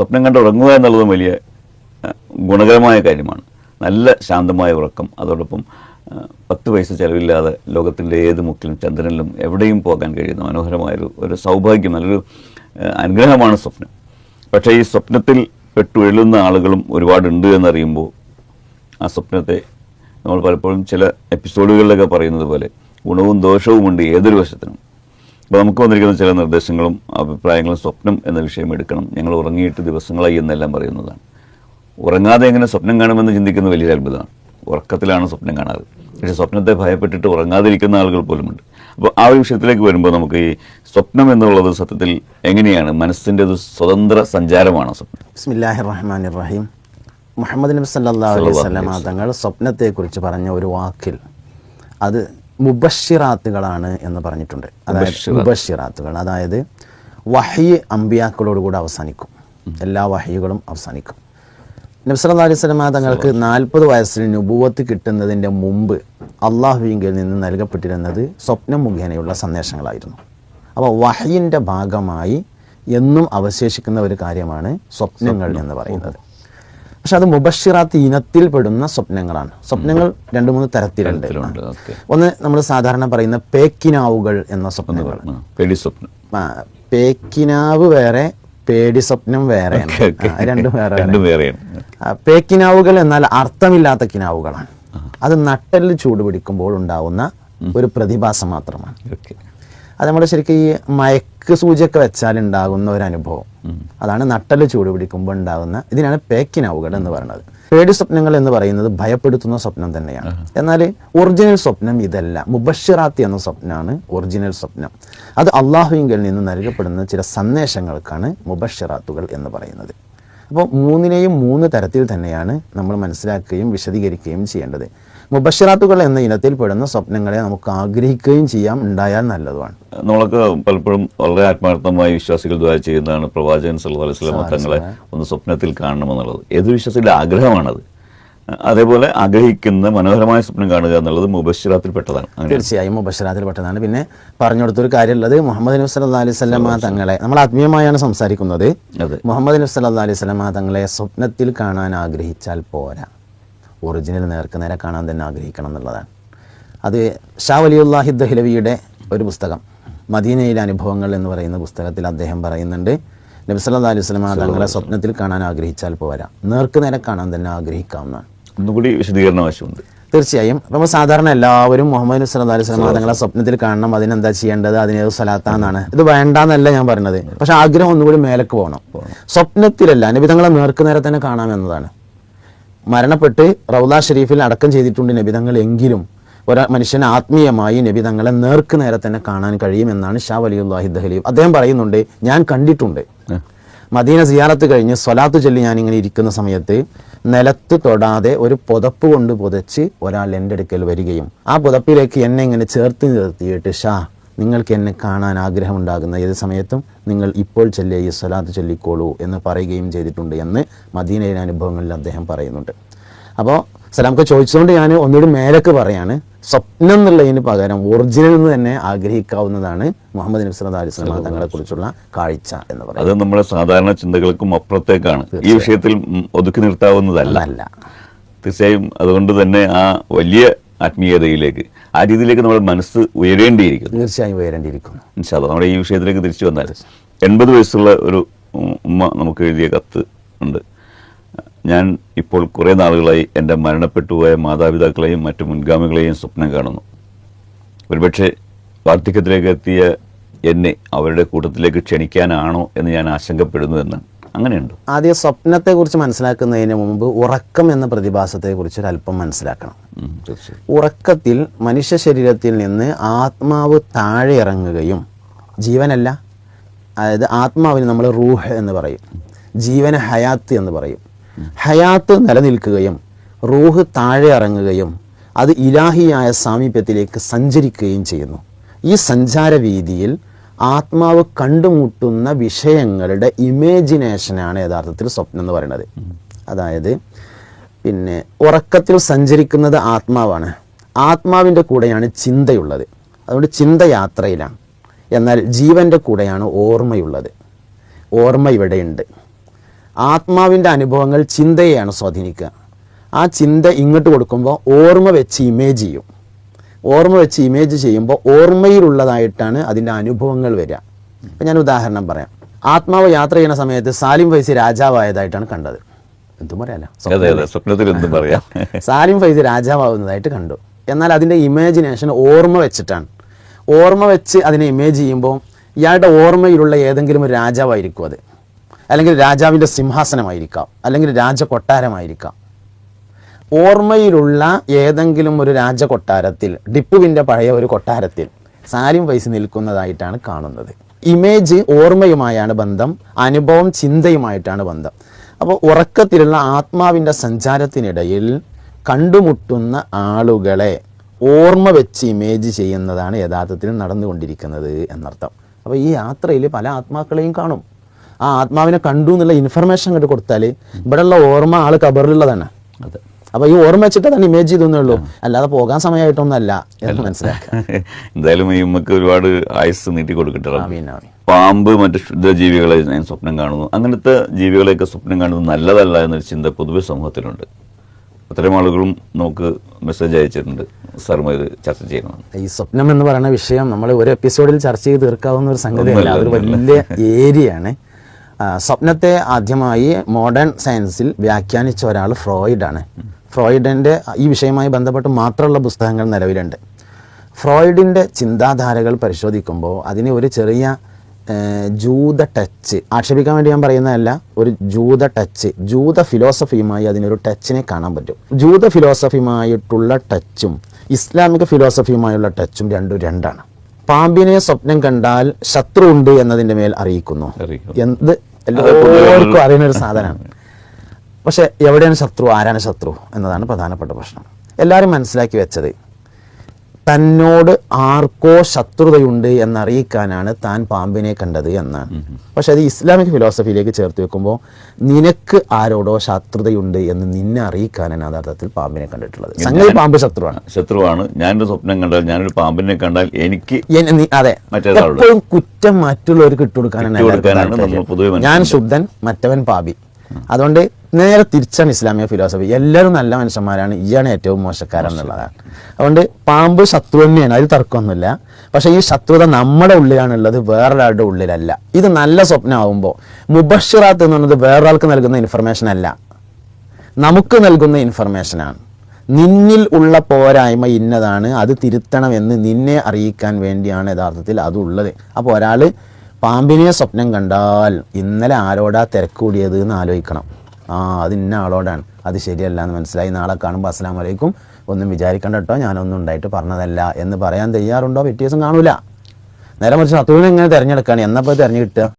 സ്വപ്നം കണ്ട് ഉറങ്ങുക എന്നുള്ളതും വലിയ ഗുണകരമായ കാര്യമാണ്. നല്ല ശാന്തമായ ഉറക്കം. അതോടൊപ്പം പത്ത് പൈസ ചിലവില്ലാതെ ലോകത്തിന്റെ ഏത് മുക്കിലും ചന്ദ്രനിലും എവിടെയും പോകാൻ കഴിയുന്ന മനോഹരമായൊരു ഒരു സൗഭാഗ്യം നല്ലൊരു അനുഗ്രഹമാണ് സ്വപ്നം. പക്ഷേ ഈ സ്വപ്നത്തിൽ പെട്ടുഴലുന്ന ആളുകളും ഒരുപാടുണ്ട് എന്നറിയുമ്പോൾ ആ സ്വപ്നത്തെ നമ്മൾ പലപ്പോഴും ചില എപ്പിസോഡുകളിലൊക്കെ പറയുന്നത് പോലെ ഗുണവും ദോഷവുമുണ്ട് ഏതൊരു വശത്തിനും. അപ്പോൾ നമുക്ക് വന്നിരിക്കുന്ന ചില നിർദ്ദേശങ്ങളും അഭിപ്രായങ്ങളും സ്വപ്നം എന്ന വിഷയം എടുക്കണം. ഞങ്ങൾ ഉറങ്ങിയിട്ട് ദിവസങ്ങളായി എന്നെല്ലാം പറയുന്നതാണ്. ഉറങ്ങാതെ എങ്ങനെ സ്വപ്നം കാണുമെന്ന് ചിന്തിക്കുന്ന വലിയൊരു അത്ഭുതമാണ്. ഉറക്കത്തിലാണ് സ്വപ്നം കാണാറ്. പക്ഷേ സ്വപ്നത്തെ ഭയപ്പെട്ടിട്ട് ഉറങ്ങാതിരിക്കുന്ന ആളുകൾ പോലുമുണ്ട്. അപ്പോൾ ആ ഒരു വിഷയത്തിലേക്ക് വരുമ്പോൾ നമുക്ക് ഈ സ്വപ്നം എന്നുള്ളത് സത്യത്തിൽ എങ്ങനെയാണ്? മനസ്സിന്റെ ഒരു സ്വതന്ത്ര സഞ്ചാരമാണ് സ്വപ്നം? ബിസ്മില്ലാഹിർ റഹ്മാനിർ റഹീം മുഹമ്മദ് നബി സല്ലാ അലൈഹി വസല്ലമ തങ്ങൾ സ്വപ്നത്തെക്കുറിച്ച് പറഞ്ഞ ഒരു വാക്കിൽ അത് മുബഷിറാത്തുകളാണ് എന്ന് പറഞ്ഞിട്ടുണ്ട്. അതായത് മുബഷിറാത്തുകൾ. അതായത് വഹി അമ്പിയാക്കളോടുകൂടി അവസാനിക്കും. എല്ലാ വഹികളും അവസാനിക്കും. നബി സല്ലല്ലാഹു അലൈഹി വസല്ലമ തങ്ങൾക്ക് നാൽപ്പത് വയസ്സിൽ നുപൂവത്ത് കിട്ടുന്നതിന്റെ മുമ്പ് അള്ളാഹുവിങ്കിൽ നിന്ന് നൽകപ്പെട്ടിരുന്നത് സ്വപ്നം മുഖേനയുള്ള സന്ദേശങ്ങളായിരുന്നു. അപ്പോൾ വഹയിന്റെ ഭാഗമായി എന്നും അവശേഷിക്കുന്ന ഒരു കാര്യമാണ് സ്വപ്നങ്ങൾ എന്ന് പറയുന്നത്. പക്ഷെ അത് മുബഷിറാത്ത് ഇനത്തിൽപ്പെടുന്ന സ്വപ്നങ്ങളാണ്. സ്വപ്നങ്ങൾ രണ്ട് മൂന്ന് തരത്തിലുണ്ട്. ഒന്ന് നമ്മൾ സാധാരണ പറയുന്ന പേക്കിനാവുകൾ എന്ന സ്വപ്നങ്ങൾ. പേടി സ്വപ്നം പേക്കിനാവ് വേറെ പേടി സ്വപ്നം രണ്ടും വേറെ രണ്ടും വേറെയാണ് പേക്കിനാവുകൾ എന്നാൽ അർത്ഥമില്ലാത്ത കിനാവുകളാണ്. അത് നട്ടലിൽ ചൂടുപിടിക്കുമ്പോൾ ഉണ്ടാവുന്ന ഒരു പ്രതിഭാസം മാത്രമാണ്. അത് നമ്മൾ ശരിക്കും ഈ മയക്ക് സൂചിയൊക്കെ വെച്ചാൽ ഉണ്ടാകുന്ന ഒരു അനുഭവം. അതാണ് നട്ടൽ ചൂട് പിടിക്കുമ്പോൾ ഉണ്ടാകുന്ന ഇതിനാണ് പേക്കിനാവുകൾ എന്ന് പറയുന്നത്. പേടി സ്വപ്നങ്ങൾ എന്ന് പറയുന്നത് ഭയപ്പെടുത്തുന്ന സ്വപ്നം തന്നെയാണ്. എന്നാൽ ഒറിജിനൽ സ്വപ്നം ഇതല്ല. മുബഷിറാത്തി എന്ന സ്വപ്നമാണ് ഒറിജിനൽ സ്വപ്നം. അത് അള്ളാഹുവിങ്കിൽ നിന്ന് നൽകപ്പെടുന്ന ചില സന്ദേശങ്ങൾക്കാണ് മുബഷിറാത്തുകൾ എന്ന് പറയുന്നത്. അപ്പോൾ മൂന്നിനെയും മൂന്ന് തരത്തിൽ തന്നെയാണ് നമ്മൾ മനസ്സിലാക്കുകയും വിശദീകരിക്കുകയും ചെയ്യേണ്ടത്. മുബഷിറാത്തുകൾ എന്ന ഇനത്തിൽ പെടുന്ന സ്വപ്നങ്ങളെ നമുക്ക് ആഗ്രഹിക്കുകയും ചെയ്യാം ഉണ്ടായാൽ നല്ലതുമാണ്. നമ്മളൊക്കെ പലപ്പോഴും വളരെ ആത്മാർത്ഥമായി വിശ്വാസികൾ ദ്വാര ചെയ്യുന്നതാണ്. പ്രവാചകൻ സല്ലല്ലാഹു അലൈഹി തങ്ങളെ ഒന്ന് സ്വപ്നത്തിൽ കാണണമെന്നുള്ളത്. ഏതൊരു വിശ്വാസിയുടെ ആഗ്രഹമാണത്? അതേപോലെ ആഗ്രഹിക്കുന്ന മനോഹരമായ സ്വപ്നം കാണുക എന്നുള്ളത് മുബശ്ശിറാത്തിൽപ്പെട്ടതാണ് പെട്ടതാണ്. തീർച്ചയായും മുബഷിറാത്തിൽപ്പെട്ടതാണ് പിന്നെ പറഞ്ഞു കൊടുത്തൊരു കാര്യമുള്ളത് മുഹമ്മദ് നബി സല്ലാ അലൈഹി സ്വലമ തങ്ങളെ നമ്മൾ ആത്മീയമായാണ് സംസാരിക്കുന്നത്. മുഹമ്മദ് നബി സല്ലാ അലൈഹി സ്വലമ തങ്ങളെ സ്വപ്നത്തിൽ കാണാൻ ആഗ്രഹിച്ചാൽ പോരാ. ഒറിജിനൽ നേർക്ക് നേരെ കാണാൻ തന്നെ ആഗ്രഹിക്കണം എന്നുള്ളതാണ്. അത് ഷാ വലിയുല്ലാഹി ദഹ്ലവിയുടെ ഒരു പുസ്തകം. മദീനയിലെ അനുഭവങ്ങൾ എന്ന് പറയുന്ന പുസ്തകത്തിൽ അദ്ദേഹം പറയുന്നുണ്ട് നബി സല്ലാ അലൈഹി സ്വലമ തങ്ങളെ സ്വപ്നത്തിൽ കാണാൻ ആഗ്രഹിച്ചാൽ പോരാ. നേർക്ക് നേരെ കാണാൻ തന്നെ ആഗ്രഹിക്കാവുന്നതാണ്. ഒന്നുകൂടി വിശദീകരണം ആവശ്യമുണ്ട്. തീർച്ചയായും. നമ്മൾ സാധാരണ എല്ലാവരും മുഹമ്മദ് സല്ലല്ലാഹു അലൈഹി വസല്ലം തങ്ങളെ സ്വപ്നത്തിൽ കാണണം. അതിനെന്താ ചെയ്യേണ്ടത്? അതിനേത് സ്വലാത്താന്നാണ്. ഇത് വേണ്ടാന്നല്ല ഞാൻ പറഞ്ഞത്. പക്ഷെ ആഗ്രഹം ഒന്നുകൂടി മേലേക്ക് പോകണം. സ്വപ്നത്തിലല്ല നബി തങ്ങളെ നേർക്ക് നേരെ തന്നെ കാണാമെന്നതാണ് മരണപ്പെട്ട് റൗദ ഷെരീഫിൽ അടക്കം ചെയ്തിട്ടുണ്ട് നബി നബിതങ്ങൾ എങ്കിലും. ഒരു മനുഷ്യന് ആത്മീയമായി നബി തങ്ങളെ നേർക്ക് നേരെ തന്നെ കാണാൻ കഴിയുമെന്നാണ് ഷാ വലിയുല്ലാഹി ദഹലീബ് അദ്ദേഹം പറയുന്നുണ്ട് ഞാൻ കണ്ടിട്ടുണ്ട്. മദീന സിയാറത്ത് കഴിഞ്ഞ് സ്വലാത്ത് ചൊല്ലി ഞാൻ ഇങ്ങനെ ഇരിക്കുന്ന സമയത്ത് നിലത്ത് തൊടാതെ ഒരു പുതപ്പ് കൊണ്ട് പുതച്ച് ഒരാൾ എന്റെ അടുക്കൽ വരികയും ആ പുതപ്പിലേക്ക് എന്നെ ഇങ്ങനെ ചേർത്ത് നിർത്തിയിട്ട് ഷാ നിങ്ങൾക്ക് എന്നെ കാണാൻ ആഗ്രഹമുണ്ടാകുന്ന ഏത് സമയത്തും നിങ്ങൾ ഇപ്പോൾ ചൊല്ലിയ ഈ സ്വലാത്ത് ചൊല്ലിക്കോളൂ എന്ന് പറയുകയും ചെയ്തിട്ടുണ്ട് എന്ന് മദീനയിലെ അനുഭവങ്ങളിൽ അദ്ദേഹം പറയുന്നുണ്ട്. അപ്പോൾ സലാംക്ക് ചോദിച്ചുകൊണ്ട് ഞാൻ ഒന്നുകൂടി മേലൊക്കെ പറയാണ്. സ്വപ്നം എന്നുള്ളതിന് പകരം ഒറിജിനൽ എന്ന് തന്നെ ആഗ്രഹിക്കാവുന്നതാണ് മുഹമ്മദ് നബി സല്ലല്ലാഹു അലൈഹി തങ്ങളെ കുറിച്ചുള്ള കാഴ്ച എന്ന് പറയുന്നത്. അത് നമ്മുടെ സാധാരണ ചിന്തകൾക്കും അപ്പുറത്തേക്കാണ്. ഈ വിഷയത്തിൽ ഒതുക്കി നിർത്താവുന്നതല്ല. അല്ല തീർച്ചയായും അതുകൊണ്ട് തന്നെ ആ വലിയ ആത്മീയതയിലേക്ക് ആ രീതിയിലേക്ക് നമ്മുടെ മനസ്സ് ഉയരേണ്ടിയിരിക്കുന്നു. തീർച്ചയായും ഉയരേണ്ടിയിരിക്കുന്നു. നമ്മുടെ ഈ വിഷയത്തിലേക്ക് തിരിച്ചു വന്നാൽ എൺപത് വയസ്സുള്ള ഒരു ഉമ്മ നമുക്ക് എഴുതിയ കത്ത് ഉണ്ട്. ഞാൻ ഇപ്പോൾ കുറേ നാളുകളായി എന്റെ മരണപ്പെട്ടുപോയ മാതാപിതാക്കളെയും മറ്റു മുൻഗാമികളെയും സ്വപ്നം കാണുന്നു. ഒരുപക്ഷെ വാർദ്ധക്യത്തിലേക്ക് എത്തിയ എന്നെ അവരുടെ കൂട്ടത്തിലേക്ക് ക്ഷണിക്കാനാണോ എന്ന് ഞാൻ ആശങ്കപ്പെടുന്നു എന്ന് അങ്ങനെയുണ്ട്. ആദ്യം സ്വപ്നത്തെക്കുറിച്ച് മനസ്സിലാക്കുന്നതിന് മുമ്പ് ഉറക്കം എന്ന പ്രതിഭാസത്തെക്കുറിച്ച് ഒരല്പം മനസ്സിലാക്കണം. ഉറക്കത്തിൽ മനുഷ്യ ശരീരത്തിൽ നിന്ന് ആത്മാവ് താഴെ ഇറങ്ങുകയും ജീവനല്ല അതായത് ആത്മാവിന് നമ്മൾ റൂഹ് എന്ന് പറയും ജീവന ഹയാത്ത് എന്ന് പറയും. ഹയാത്ത് നിലനിൽക്കുകയും റൂഹ് താഴെ ഇറങ്ങുകയും അത് ഇലാഹിയായ സാമീപ്യത്തിലേക്ക് സഞ്ചരിക്കുകയും ചെയ്യുന്നു. ഈ സഞ്ചാര വീതിയിൽ ആത്മാവ് കണ്ടുമുട്ടുന്ന വിഷയങ്ങളുടെ ഇമേജിനേഷനാണ് യഥാർത്ഥത്തിൽ സ്വപ്നം എന്ന് പറയുന്നത്. അതായത് പിന്നെ ഉറക്കത്തിൽ സഞ്ചരിക്കുന്നത് ആത്മാവാണ്. ആത്മാവിന്റെ കൂടെയാണ് ചിന്തയുള്ളത്. അതുകൊണ്ട് ചിന്തയാത്രയിലാണ്. എന്നാൽ ജീവന്റെ കൂടെയാണ് ഓർമ്മയുള്ളത്. ഓർമ്മ ഇവിടെയുണ്ട് ആത്മാവിന്റെ അനുഭവങ്ങൾ ചിന്തയെയാണ് സ്വാധീനിക്കുക. ആ ചിന്ത ഇങ്ങോട്ട് കൊടുക്കുമ്പോൾ ഓർമ്മ വെച്ച് ഇമേജ് ചെയ്യും. ഓർമ്മ വെച്ച് ഇമേജ് ചെയ്യുമ്പോൾ ഓർമ്മയിലുള്ളതായിട്ടാണ് അതിന്റെ അനുഭവങ്ങൾ വരിക. ഇപ്പം ഞാൻ ഉദാഹരണം പറയാം. ആത്മാവ് യാത്ര ചെയ്യുന്ന സമയത്ത് സാലിം ഫൈസി രാജാവായതായിട്ടാണ് കണ്ടത്. എന്തും പറയാലോ? അതെ അതെ സ്വപ്നത്തിൽ എന്തും പറയാം. സാലിം ഫൈസി രാജാവാകുന്നതായിട്ട് കണ്ടു. എന്നാൽ അതിന്റെ ഇമാജിനേഷൻ ഓർമ്മ വെച്ചിട്ടാണ്. ഓർമ്മ വെച്ച് അതിനെ ഇമേജ് ചെയ്യുമ്പോൾ ഇയാളുടെ ഓർമ്മയിലുള്ള ഏതെങ്കിലും ഒരു രാജാവായിരിക്കും അത്. അല്ലെങ്കിൽ രാജാവിന്റെ സിംഹാസനമായിരിക്കാം അല്ലെങ്കിൽ രാജകൊട്ടാരമായിരിക്കാം. ഓർമ്മയിലുള്ള ഏതെങ്കിലും ഒരു രാജകൊട്ടാരത്തിൽ ടിപ്പുവിന്റെ പഴയ ഒരു കൊട്ടാരത്തിൽ സാലിം വൈസ് നിൽക്കുന്നതായിട്ടാണ് കാണുന്നത്. ഇമേജ് ഓർമ്മയുമായാണ് ബന്ധം അനുഭവം ചിന്തയുമായിട്ടാണ് ബന്ധം. അപ്പോൾ ഉറക്കത്തിലുള്ള ആത്മാവിന്റെ സഞ്ചാരത്തിനിടയിൽ കണ്ടുമുട്ടുന്ന ആളുകളെ ഓർമ്മ വെച്ച് ഇമേജ് ചെയ്യുന്നതാണ് യഥാർത്ഥത്തിൽ നടന്നുകൊണ്ടിരിക്കുന്നത് എന്നർത്ഥം. അപ്പോൾ ഈ യാത്രയിൽ പല ആത്മാക്കളെയും കാണും. ആ ആത്മാവിനെ കണ്ടു എന്നുള്ള ഇൻഫർമേഷൻ അങ്ങോട്ട് കൊടുത്താൽ ഇവിടെയുള്ള ഓർമ്മ ആൾ കബറിലുള്ളതാണ്. അതെ. അപ്പൊ ഈ ഓർമ്മ വെച്ചിട്ട് തന്നെ ഇമേജ് ചെയ്തേ ഉള്ളൂ. അല്ലാതെ പോകാൻ സമയമായിട്ടൊന്നല്ല എന്ന് മനസ്സിലാക്കാം എന്തായാലും ഈ ഉമ്മക്ക് ഒരുപാട് ആയുസ് നീട്ടി കൊടുക്കട്ടെ. പാമ്പ് മറ്റു ശുദ്ധ ജീവികളെ ഞാൻ സ്വപ്നം കാണുന്നു. അങ്ങനത്തെ ജീവികളെയൊക്കെ സ്വപ്നം കാണുന്നത് നല്ലതല്ല എന്നൊരു ചിന്ത പൊതുവെ സമൂഹത്തിലുണ്ട്. അത്തരം ആളുകളും നമുക്ക് മെസ്സേജ് അയച്ചിട്ടുണ്ട്. സാറുമായി ചർച്ച ഈ സ്വപ്നം എന്ന് പറയുന്ന വിഷയം നമ്മൾ ഒരു എപ്പിസോഡിൽ ചർച്ച ചെയ്ത് തീർക്കാവുന്ന ഒരു സംഗതിയല്ല. അതൊരു വലിയ ഏരിയയാണ്. സ്വപ്നത്തെ ആദ്യമായി മോഡേൺ സയൻസിൽ വ്യാഖ്യാനിച്ച ഒരാൾ ഫ്രോയിഡാണ് ഫ്രോയിഡിന്റെ ഈ വിഷയവുമായി ബന്ധപ്പെട്ട് മാത്രമുള്ള പുസ്തകങ്ങൾ നിലവിലുണ്ട്. ഫ്രോയിഡിന്റെ ചിന്താധാരകൾ പരിശോധിക്കുമ്പോൾ അതിന് ഒരു ചെറിയ ജൂത ടച്ച് ആക്ഷേപിക്കാൻ വേണ്ടി ഞാൻ പറയുന്നതല്ല ഒരു ജൂത ടച്ച് ജൂത ഫിലോസഫിയുമായി അതിനൊരു ടച്ചിനെ കാണാൻ പറ്റും. ജൂത ഫിലോസഫിയുമായിട്ടുള്ള ടച്ചും ഇസ്ലാമിക ഫിലോസഫിയുമായുള്ള ടച്ചും രണ്ടും രണ്ടാണ്. പാമ്പിനെ സ്വപ്നം കണ്ടാൽ ശത്രു ഉണ്ട് എന്നതിന്റെ മേൽ അറിയിക്കുന്നു. എന്ത് എല്ലാവർക്കും അറിയുന്ന ഒരു സാധനമാണ്. പക്ഷെ എവിടെയാണ് ശത്രു? ആരാണ് ശത്രു? എന്നതാണ് പ്രധാനപ്പെട്ട പ്രശ്നം. എല്ലാവരും മനസ്സിലാക്കി വെച്ചത്. തന്നോട് ആർക്കോ ശത്രുതയുണ്ട് എന്നറിയിക്കാനാണ് താൻ പാമ്പിനെ കണ്ടത് എന്നാണ്. പക്ഷെ അത് ഇസ്ലാമിക് ഫിലോസഫിയിലേക്ക് ചേർത്ത് വെക്കുമ്പോൾ നിനക്ക് ആരോടോ ശത്രുതയുണ്ട് എന്ന് നിന്നെ അറിയിക്കാനാണ് യഥാർത്ഥത്തിൽ പാമ്പിനെ കണ്ടിട്ടുള്ളത്. സംഗതി പാമ്പ് ശത്രുവാണ്. ശത്രുവാണ്. ഞാനൊരു സ്വപ്നം കണ്ടാൽ ഞാനൊരു പാമ്പിനെ കണ്ടാൽ എനിക്ക് അതെ. എപ്പോഴും കുറ്റം മറ്റുള്ളവർക്ക് ഇട്ടുകൊടുക്കാനാണ് ഞാൻ ശുദ്ധൻ മറ്റവൻ പാപി. അതുകൊണ്ട് നേരെ തിരിച്ചാണ് ഇസ്ലാമിക ഫിലോസഫി എല്ലാവരും നല്ല മനുഷ്യന്മാരാണ്. ഇയാണ് ഏറ്റവും മോശക്കാരൻ എന്നുള്ളതാണ്. അതുകൊണ്ട് പാമ്പ് ശത്രു തന്നെയാണ്. അതിൽ തർക്കമൊന്നുമില്ല. പക്ഷേ ഈ ശത്രുത നമ്മുടെ ഉള്ളിലാണുള്ളത്. വേറൊരാളുടെ ഉള്ളിലല്ല. ഇത് നല്ല സ്വപ്നമാകുമ്പോൾ മുബഷിറാത്ത് എന്ന് പറയുന്നത് വേറൊരാൾക്ക് നൽകുന്ന ഇൻഫർമേഷൻ അല്ല. നമുക്ക് നൽകുന്ന ഇൻഫർമേഷനാണ് നിന്നിൽ ഉള്ള പോരായ്മ ഇന്നതാണ്. അത് തിരുത്തണമെന്ന് നിന്നെ അറിയിക്കാൻ വേണ്ടിയാണ് യഥാർത്ഥത്തിൽ അതുള്ളത് അപ്പോൾ ഒരാൾ പാമ്പിനെ സ്വപ്നം കണ്ടാൽ ഇന്നലെ ആരോടാ തിരക്ക് കൂടിയത് എന്ന് ആലോചിക്കണം. ആ അത് ഇന്ന ആളോടാണ്. അത് ശരിയല്ല എന്ന് മനസ്സിലായി. നാളെ കാണുമ്പോൾ അസ്സാം വലൈക്കും ഒന്നും വിചാരിക്കണ്ട കേട്ടോ ഞാനൊന്നും ഉണ്ടായിട്ട് പറഞ്ഞതല്ല എന്ന് പറയാൻ തയ്യാറുണ്ടോ? പിറ്റേ ദിവസം കാണൂല. നേരെ മറിച്ച് ശത്രുവിനെ എങ്ങനെ തിരഞ്ഞെടുക്കുകയാണ് എന്നപ്പോൾ തിരഞ്ഞു കിട്ടുക